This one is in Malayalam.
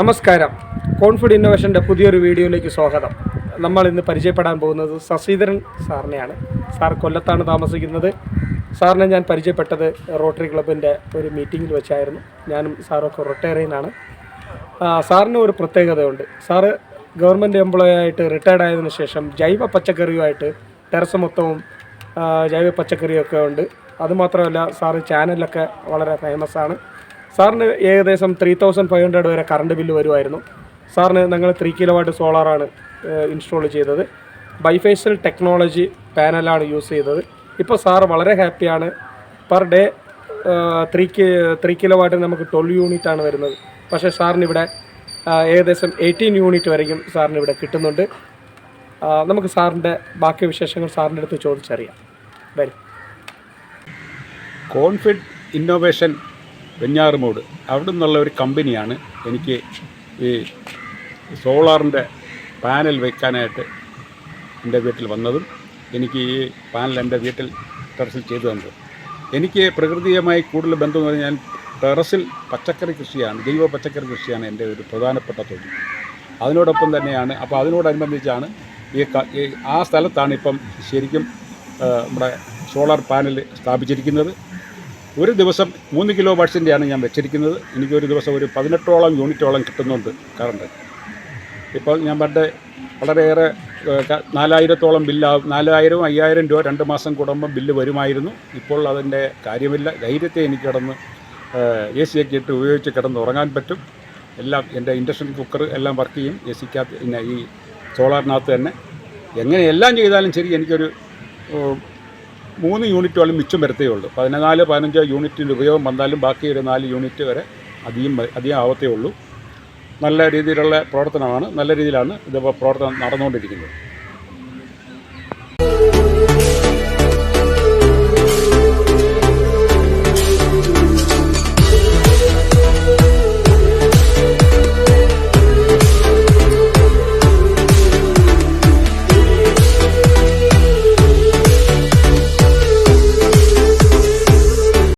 നമസ്കാരം. കോൺഫിഡ് ഇന്നോവേഷന്റെ പുതിയൊരു വീഡിയോയിലേക്ക് സ്വാഗതം. നമ്മൾ ഇന്ന് പരിചയപ്പെടാൻ പോകുന്നത് ശശിധരൻ സാറിനെയാണ്. സാർ കൊല്ലത്താണ് താമസിക്കുന്നത്. സാറിനെ ഞാൻ പരിചയപ്പെട്ടത് റോട്ടറി ക്ലബിന്റെ ഒരു മീറ്റിങ്ങിൽ വെച്ചായിരുന്നു. ഞാനും സാറൊക്കെ റിട്ടയറിയുന്നതാണ് സാറിന് ഒരു പ്രത്യേകതയുണ്ട്. സാറ് ഗവൺമെന്റ് എംപ്ലോയി ആയിട്ട് റിട്ടയർഡ് ആയതിനു ശേഷം ജൈവ പച്ചക്കറിയുമായിട്ട് ടെറസ് മൊത്തവും ജൈവ പച്ചക്കറിയൊക്കെ ഉണ്ട്. അതുമാത്രമല്ല സാറ് ചാനലൊക്കെ വളരെ ഫേമസ് ആണ്. സാറിന് ഏകദേശം ത്രീ തൗസൻഡ് ഫൈവ് ഹൺഡ്രഡ് വരെ കറണ്ട് ബില്ല് വരുമായിരുന്നു. സാറിന് ഞങ്ങൾ ത്രീ കിലോ വാട്ട് സോളാറാണ് ഇൻസ്റ്റാൾ ചെയ്തത്. ബൈഫേഷ്യൽ ടെക്നോളജി പാനലാണ് യൂസ് ചെയ്തത്. ഇപ്പോൾ സാർ വളരെ ഹാപ്പിയാണ് per day three three kilo വാട്ടിന് നമുക്ക് ട്വൽവ് യൂണിറ്റ് ആണ് വരുന്നത്. പക്ഷേ സാറിന് ഇവിടെ ഏകദേശം എയ്റ്റീൻ യൂണിറ്റ് വരെയും സാറിന് ഇവിടെ കിട്ടുന്നുണ്ട് നമുക്ക് സാറിന്റെ ബാക്കി വിശേഷങ്ങൾ സാറിന്റെ അടുത്ത് ചോദിച്ചറിയാം. വരും. കോൺഫിഡ് ഇന്നോവേഷൻ വെഞ്ഞാറുമൂട്. അവിടെ നിന്നുള്ള ഒരു കമ്പനിയാണ് എനിക്ക് ഈ സോളാറിന്റെ പാനൽ വയ്ക്കാനായിട്ട് എന്റെ വീട്ടിൽ വന്നതും എനിക്ക് ഈ പാനൽ എന്റെ വീട്ടിൽ ടെറസിൽ ചെയ്തു തന്നത്. എനിക്ക് പ്രകൃതിയുമായി കൂടുതൽ ബന്ധം എന്ന് പറഞ്ഞാൽ ടെറസിൽ പച്ചക്കറി കൃഷിയാണ് ജൈവ പച്ചക്കറി കൃഷിയാണ് എന്റെ ഒരു പ്രധാനപ്പെട്ട തൊഴിൽ. അതിനോടൊപ്പം തന്നെയാണ് അപ്പോൾ അതിനോടനുബന്ധിച്ചാണ് ഈ ഈ ആ സ്ഥലത്താണ് ഇപ്പം ശരിക്കും നമ്മുടെ സോളാർ പാനൽ സ്ഥാപിച്ചിരിക്കുന്നത്. ഒരു ദിവസം മൂന്ന് കിലോ വാട്ട്സിന്റെയാണ് ഞാൻ വെച്ചിരിക്കുന്നത്. എനിക്കൊരു ദിവസം ഒരു പതിനെട്ടോളം യൂണിറ്റോളം കിട്ടുന്നുണ്ട് കറണ്ട്. ഇപ്പോൾ ഞാൻ പണ്ട് വളരെയേറെ നാലായിരത്തോളം ബില്ലാവും നാലായിരം അയ്യായിരം രൂപ രണ്ട് മാസം കൂടുമ്പം ബില്ല് വരുമായിരുന്നു. ഇപ്പോൾ അതിന്റെ കാര്യമില്ല. ധൈര്യത്തെ എനിക്ക് കിടന്ന് എ സി ഒക്കെ ഇട്ട് ഉപയോഗിച്ച് കിടന്ന് ഉറങ്ങാൻ പറ്റും. എല്ലാം എന്റെ ഇൻഡക്ഷൻ കുക്കർ എല്ലാം വർക്ക് ചെയ്യും. എ സിക്കകത്ത് പിന്നെ ഈ സോളാറിനകത്ത് തന്നെ. എങ്ങനെ എല്ലാം ചെയ്താലും ശരി എനിക്കൊരു മൂന്ന് യൂണിറ്റോളം മിച്ചം വരത്തേ ഉള്ളൂ. പതിനാല് പതിനഞ്ച് യൂണിറ്റിന്റെ ഉപയോഗം വന്നാലും ബാക്കി ഒരു നാല് യൂണിറ്റ് വരെ അധികം അധികം ആവത്തേ ഉള്ളൂ. നല്ല രീതിയിലുള്ള പ്രവർത്തനമാണ് നല്ല രീതിയിലാണ് ഇതിപ്പോൾ പ്രവർത്തനം നടന്നുകൊണ്ടിരിക്കുന്നത്.